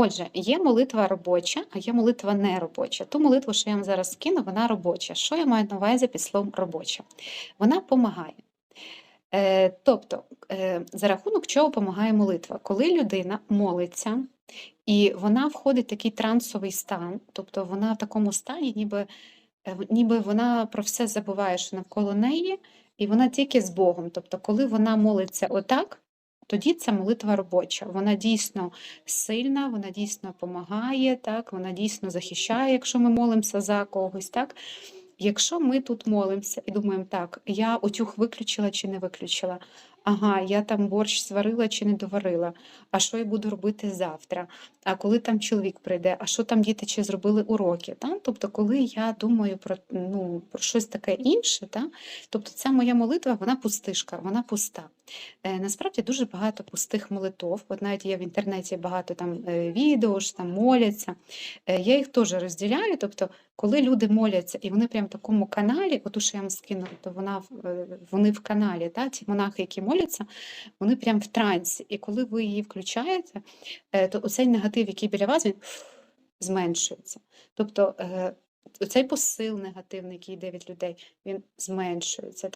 Отже, є молитва робоча, а є молитва неробоча. Ту молитву, що я вам зараз скину, вона робоча. Що я маю на увазі під словом робоча? Вона допомагає. Е, тобто, е, за рахунок чого допомагає молитва? Коли людина молиться, і вона входить в такий трансовий стан, тобто вона в такому стані, ніби, е, ніби вона про все забуває, що навколо неї, і вона тільки з Богом. Тобто, коли вона молиться отак, тоді це молитва робоча. Вона дійсно сильна, вона дійсно допомагає, так, вона дійсно захищає, якщо ми молимося за когось. Так. Якщо ми тут молимося і думаємо, так, я утюг виключила чи не виключила, ага, я там борщ сварила чи не доварила, а що я буду робити завтра, а коли там чоловік прийде, а що там діти чи зробили уроки. Та? Тобто, коли я думаю про, ну, про щось таке інше, та? тобто ця моя молитва, вона пустишка, вона пуста. Е, насправді дуже багато пустих молитов. От навіть є в інтернеті багато там е, відео, що там моляться. Е, я їх теж розділяю. Тобто, коли люди моляться, і вони прям в такому каналі, оту, що я вам скинула, то вона е, вони в каналі, та, ті монахи, які моляться, вони прям в трансі. І коли ви її включаєте, е, то оцей негатив, який біля вас, він зменшується. Тобто оцей цей посил негативний, який йде від людей, він зменшується.